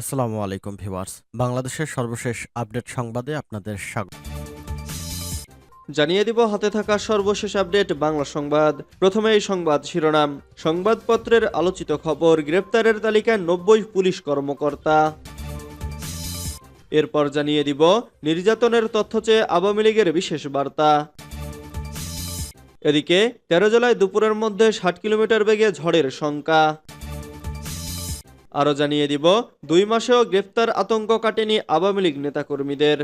আসসালামু আলাইকুম, ভিউয়ার্স। বাংলাদেশের সর্বশেষ আপডেট সংবাদে আপনাদের স্বাগত। জানিয়ে দিব, হাতে থাকা সর্বশেষ আপডেট, বাংলা সংবাদ। প্রথমে এই সংবাদ শিরোনাম। সংবাদপত্রের আলোচিত খবর, গ্রেপ্তারের তালিকায় নব্বই পুলিশ কর্মকর্তা। এরপর জানিয়ে দিব, নির্যাতনের তথ্য চেয়ে আওয়ামী লীগের বিশেষ বার্তা। এদিকে, তেরো জেলায় দুপুরের মধ্যে ষাট কিলোমিটার বেগে ঝড়ের শঙ্কা আরও জানিয়ে দিব, দুই মাসেও গ্রেফতার আতঙ্ক কাটেনি আওয়ামী লীগ নেতাকর্মীদের।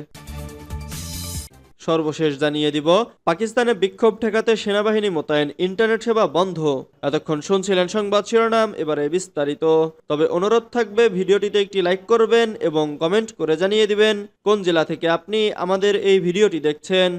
সর্বশেষ জানিয়ে দিব, পাকিস্তানে বিক্ষোভ ঠেকাতে সেনাবাহিনী মোতায়েন, ইন্টারনেট সেবা বন্ধ। এতক্ষণ শুনছিলেন সংবাদ শিরোনাম, এবারে বিস্তারিত। তবে অনুরোধ থাকবে, ভিডিওটিতে একটি লাইক করবেন এবং কমেন্ট করে জানিয়ে দিবেন, কোন জেলা থেকে আপনি আমাদের এই ভিডিওটি দেখছেন।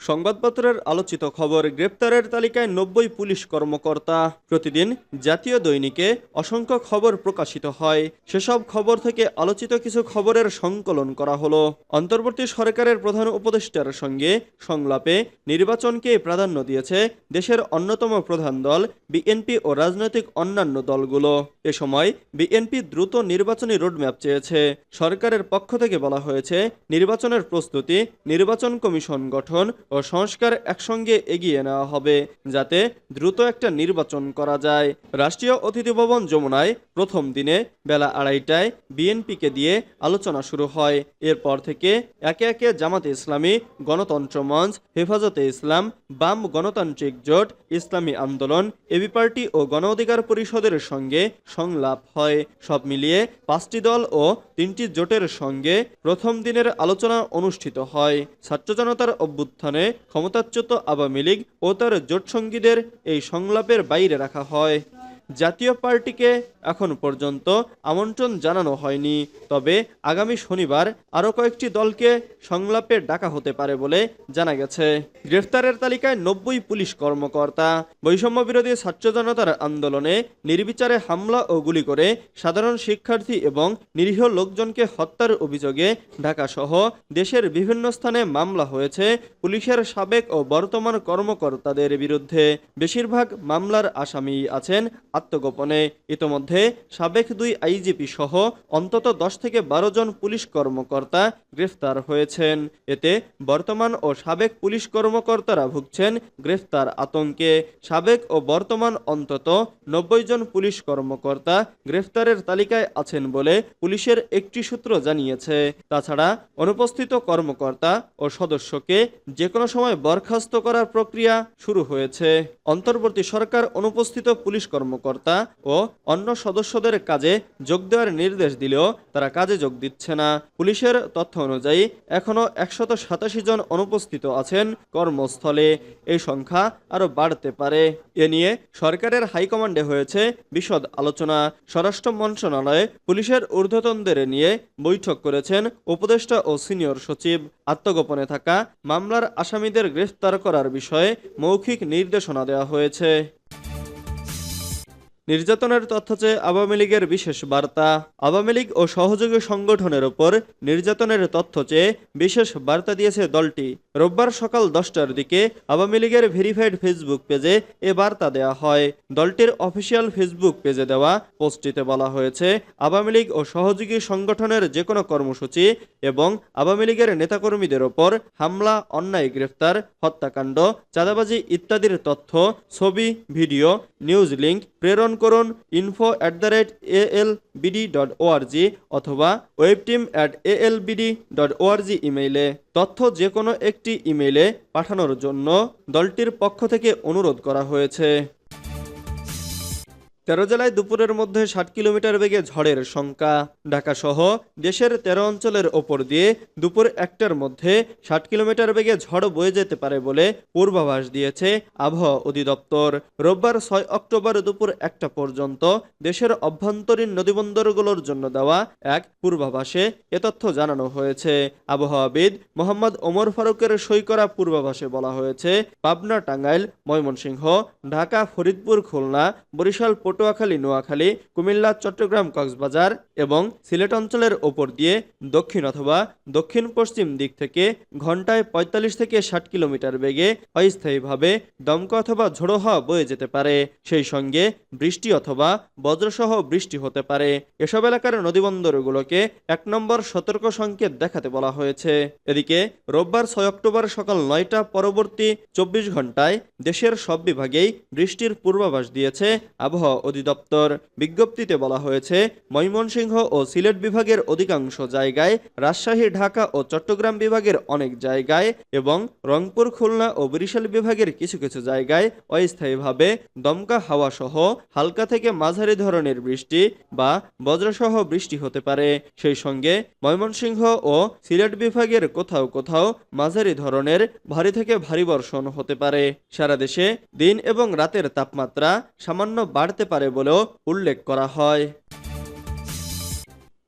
সংবাদপত্রের আলোচিত খবর গ্রেপ্তারের তালিকায় নব্বই পুলিশ কর্মকর্তা। প্রতিদিন জাতীয় দৈনিকে অসংখ্য খবর প্রকাশিত হয়। সেসব খবর থেকে আলোচিত কিছু খবরের সংকলন করা হলো। অন্তর্বর্তী সরকারের প্রধান উপদেষ্টার সঙ্গে সংলাপে নির্বাচনকে প্রাধান্য দিয়েছে দেশের অন্যতম প্রধান দল, বিএনপি ও রাজনৈতিক অন্যান্য দলগুলো। এ সময় বিএনপি দ্রুত নির্বাচনী রোডম্যাপ চেয়েছে। সরকারের পক্ষ থেকে বলা হয়েছে, নির্বাচনের প্রস্তুতি, নির্বাচন কমিশন গঠন ও সংস্কার একসঙ্গে এগিয়ে নেওয়া হবে যাতে দ্রুত একটা নির্বাচন করা যায়। রাষ্ট্রীয় অতিথি ভবন যমুনায় প্রথম দিনে বেলা আড়াইটায় বিএনপিকে দিয়ে আলোচনা শুরু হয়। এরপর থেকে একে একে জামাতে ইসলামী, গণতন্ত্র মঞ্চ, হেফাজতে ইসলাম, বাম গণতান্ত্রিক জোট, ইসলামী আন্দোলন, এবি পার্টি ও গণ অধিকার পরিষদের সঙ্গে সংলাপ হয়। সব মিলিয়ে পাঁচটি দল ও তিনটি জোটের সঙ্গে প্রথম দিনের আলোচনা অনুষ্ঠিত হয়। ছাত্র জনতার অভ্যুত্থানে ক্ষমতাচ্যুত আওয়ামী লীগ ও তার জোটসঙ্গীদের এই সংলাপের বাইরে রাখা হয়। জাতীয় পার্টিকে এখন পর্যন্ত আমন্ত্রণ জানানো হয়নি। তবে আগামী শনিবার আরও কয়েকটি দলকে সংলাপে ডাকা হতে পারে বলে জানা গেছে। গ্রেফতারের তালিকায় নব্বই পুলিশ কর্মকর্তা। বৈষম্য বিরোধী ছাত্র জনতার আন্দোলনে নির্বিচারে হামলা ও গুলি করে সাধারণ শিক্ষার্থী এবং নিরীহ লোকজনকে হত্যার অভিযোগে ঢাকা সহ দেশের বিভিন্ন স্থানে মামলা হয়েছে পুলিশের সাবেক ও বর্তমান কর্মকর্তাদের বিরুদ্ধে। বেশিরভাগ মামলার আসামি আছেন আত্মগোপনে। ইতোমধ্যে সাবেক দুই আইজিপি সহ অন্তত দশ থেকে বারো জন পুলিশ কর্মকর্তা গ্রেফতার হয়েছেন। এতে বর্তমান ও সাবেক পুলিশ কর্মকর্তারা ভুগছেন গ্রেফতার আতঙ্কে। সাবেক ও বর্তমান অন্তত নব্বই জন পুলিশ কর্মকর্তা গ্রেফতারের তালিকায় আছেন বলে পুলিশের একটি সূত্র জানিয়েছে। তাছাড়া অনুপস্থিত কর্মকর্তা ও সদস্যকে যে কোনো সময় বরখাস্ত করার প্রক্রিয়া শুরু হয়েছে। অন্তর্বর্তী সরকার অনুপস্থিত পুলিশ কর্মকর্তা ও অন্য সদস্যদের কাজে যোগ দেওয়ার নির্দেশ দিলেও তারা কাজে যোগ দিচ্ছে না। পুলিশের তথ্য অনুযায়ী, এখনও একশত সাতাশি জন অনুপস্থিত আছেন কর্মস্থলে। এই সংখ্যা আরও বাড়তে পারে। এ নিয়ে সরকারের হাইকমান্ডে হয়েছে বিশদ আলোচনা। স্বরাষ্ট্র মন্ত্রণালয়ে পুলিশের ঊর্ধ্বতনদের নিয়ে বৈঠক করেছেন উপদেষ্টা ও সিনিয়র সচিব। আত্মগোপনে থাকা মামলার আসামিদের গ্রেফতার করার বিষয়ে মৌখিক নির্দেশনা দেওয়া হয়েছে। নির্যাতনের তথ্য চেয়ে আওয়ামী লীগের বিশেষ বার্তা। আওয়ামী লীগ ও সহযোগী সংগঠনের ওপর নির্যাতনের তথ্য চেয়ে বিশেষ বার্তা দিয়েছে দলটি। রোববার সকাল দশটার দিকে আওয়ামী লীগের ভেরিফাইড ফেসবুক পেজে এ বার্তা দেওয়া হয়। দলটির অফিসিয়াল ফেসবুক পেজে দেওয়া পোস্টটিতে বলা হয়েছে, আওয়ামী লীগ ও সহযোগী সংগঠনের যে কোনো কর্মসূচি এবং আওয়ামী লীগের নেতাকর্মীদের ওপর হামলা, অন্যায়, গ্রেফতার, হত্যাকাণ্ড, চাঁদাবাজি ইত্যাদির তথ্য, ছবি, ভিডিও, নিউজ লিঙ্ক প্রেরণ করুন info at the rate A L BD dot ORG অথবা web team at A L dot ORG ইমেইলে। তথ্য যে কোনো একটি ইমেইলে পাঠানোর জন্য দলটির পক্ষ থেকে অনুরোধ করা হয়েছে। তেরো জেলায় দুপুরের মধ্যে ষাট কিলোমিটার বেগে ঝড়ের শঙ্কা ঢাকা সহ দেশের তেরো অঞ্চলের ওপর দিয়ে দুপুর একটার মধ্যে ষাট কিলোমিটার বেগে ঝড় বয়ে যেতে পারে বলে পূর্বাভাস দিয়েছে আবহাওয়া অধিদপ্তর। রোববার ছয় অক্টোবর দুপুর একটা পর্যন্ত দেশের অভ্যন্তরীণ নদীবন্দরগুলোর জন্য দেওয়া এক পূর্বাভাসে এ তথ্য জানানো হয়েছে। আবহাওয়াবিদ মোহাম্মদ ওমর ফারুকের সই করা পূর্বাভাসে বলা হয়েছে, পাবনা, টাঙ্গাইল, ময়মনসিংহ, ঢাকা, ফরিদপুর, খুলনা, বরিশাল পটুয়াখালী, নোয়াখালী, কুমিল্লা, চট্টগ্রাম, কক্সবাজার এবং সিলেট অঞ্চলের ওপর দিয়ে দক্ষিণ অথবা দক্ষিণ পশ্চিম দিক থেকে ঘন্টায় ৪৫ থেকে ষাট কিলোমিটার বেগে অস্থায়ীভাবে দমকা অথবা ঝোড়ো হাওয়া বয়ে যেতে পারে। সেই সঙ্গে বৃষ্টি অথবা বজ্রসহ বৃষ্টি হতে পারে। এসব এলাকার নদীবন্দরগুলোকে এক নম্বর সতর্ক সংকেত দেখাতে বলা হয়েছে। এদিকে রোববার ছয় অক্টোবর সকাল নয়টা পরবর্তী চব্বিশ ঘন্টায় দেশের সব বিভাগেই বৃষ্টির পূর্বাভাস দিয়েছে আবহাওয়া অধিদপ্তর বিজ্ঞপ্তিতে বলা হয়েছে, ময়মনসিংহ ও সিলেট বিভাগের অধিকাংশ জায়গায়, রাজশাহী, ঢাকা ও চট্টগ্রাম বিভাগের অনেক জায়গায় এবং রংপুর, খুলনা ও বরিশাল বিভাগের কিছু কিছু জায়গায় অস্থায়ীভাবে দমকা হাওয়া সহ হালকা থেকে মাঝারি ধরনের বৃষ্টি বা বজ্রসহ বৃষ্টি হতে পারে। সেই সঙ্গে ময়মনসিংহ ও সিলেট বিভাগের কোথাও কোথাও মাঝারি ধরনের ভারী থেকে ভারী বর্ষণ হতে পারে। সারা দেশে দিন এবং রাতের তাপমাত্রা সামান্য বাড়তে পারে বলেও উল্লেখ করা হয়।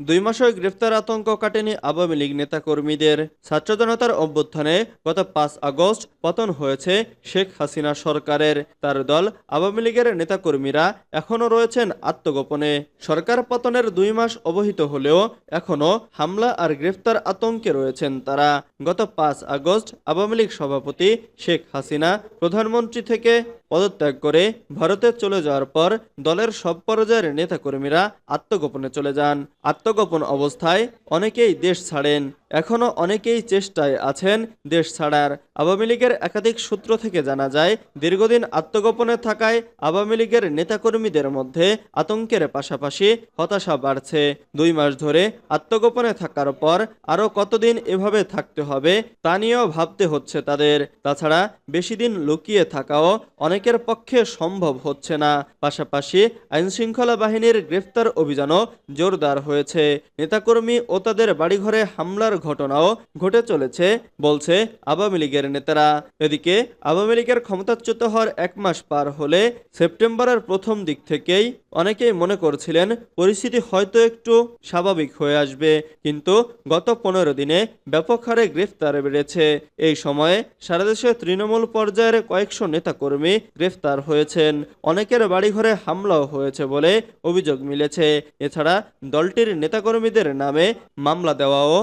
দুই মাসের গ্রেফতার আতঙ্ক কাটেনি আওয়ামী লীগ নেতাকর্মীদের। ছাত্র জনতার অভ্যুত্থানে গত পাঁচ আগস্ট পতন হয়েছে শেখ হাসিনা সরকারের। তার দল আওয়ামী লীগের নেতাকর্মীরা এখনও রয়েছেন আত্মগোপনে। সরকার পতনের দুই মাস অবহিত হলেও এখনও হামলা আর গ্রেফতার আতঙ্কে রয়েছেন তারা। গত পাঁচ আগস্ট আওয়ামী লীগ সভাপতি শেখ হাসিনা প্রধানমন্ত্রী থেকে পদত্যাগ করে ভারতে চলে যাওয়ার পর দলের সব পর্যায়ের নেতাকর্মীরা আত্মগোপনে চলে যান। আত্মগোপন অবস্থায় অনেকেই দেশ ছাড়েন। এখনও অনেকেই চেষ্টায় আছেন দেশ ছাড়ার। আওয়ামী লীগের একাধিক সূত্র থেকে জানা যায়, দীর্ঘদিন আত্মগোপনে থাকায় আওয়ামী লীগের নেতাকর্মীদের মধ্যে আতঙ্কের পাশাপাশি হতাশা বাড়ছে। দুই মাস ধরে আত্মগোপনে থাকার পর আরও কতদিন এভাবে থাকতে হবে তা নিয়েও ভাবতে হচ্ছে তাদের। তাছাড়া বেশি দিন লুকিয়ে থাকাও অনেকের পক্ষে সম্ভব হচ্ছে না। পাশাপাশি আইনশৃঙ্খলা বাহিনীর গ্রেফতার অভিযানও জোরদার হয়েছে। নেতাকর্মী ও তাদের বাড়িঘরে হামলার ঘটনাও ঘটে চলেছে, বলছে আওয়ামী লীগের নেতারা। এদিকে আওয়ামী লীগের ক্ষমতাচ্যুত হওয়ার এক মাস পার হলে সেপ্টেম্বরের প্রথম দিক থেকেই অনেকেই মনে করছিলেন পরিস্থিতি হয়তো একটু স্বাভাবিক হয়ে আসবে, কিন্তু গত পনেরো দিনে ব্যাপক হারে গ্রেফতার বেড়েছে। এই সময়ে সারা দেশে তৃণমূল পর্যায়ের কয়েকশো নেতাকর্মী গ্রেফতার হয়েছেন। অনেকের বাড়িঘরে হামলাও হয়েছে বলে অভিযোগ মিলেছে। এছাড়া দলটির নেতাকর্মীদের নামে মামলা দেওয়াও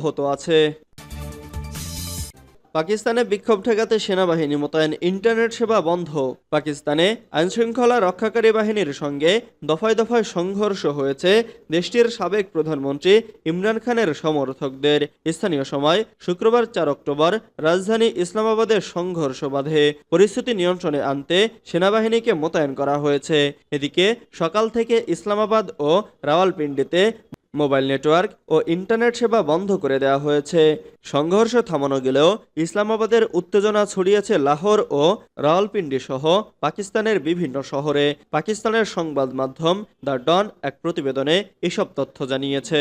অব্যাহত আছে। পাকিস্তানে বিক্ষোভ ঠেকাতে সেনাবাহিনী মোতায়েন ইন্টারনেট সেবা বন্ধ। পাকিস্তানে আইনশৃঙ্খলা রক্ষাকারী বাহিনীর সঙ্গে দফায় দফায় সংঘর্ষ হয়েছে দেশটির সাবেক প্রধানমন্ত্রী ইমরান খানের সমর্থকদের। স্থানীয় সময় শুক্রবার চার অক্টোবর রাজধানী ইসলামাবাদে সংঘর্ষ বাধে। পরিস্থিতি নিয়ন্ত্রণে আনতে সেনাবাহিনীকে মোতায়েন করা হয়েছে। এদিকে সকাল থেকে ইসলামাবাদ ও রাওয়ালপিন্ডিতে মোবাইল নেটওয়ার্ক ও ইন্টারনেট সেবা বন্ধ করে দেওয়া হয়েছে। সংঘর্ষ থামানো গেলেও ইসলামাবাদের উত্তেজনা ছড়িয়েছে লাহোর ও রাওয়ালপিন্ডি সহ পাকিস্তানের বিভিন্ন শহরে। পাকিস্তানের সংবাদ মাধ্যম দ্য ডন এক প্রতিবেদনে এসব তথ্য জানিয়েছে।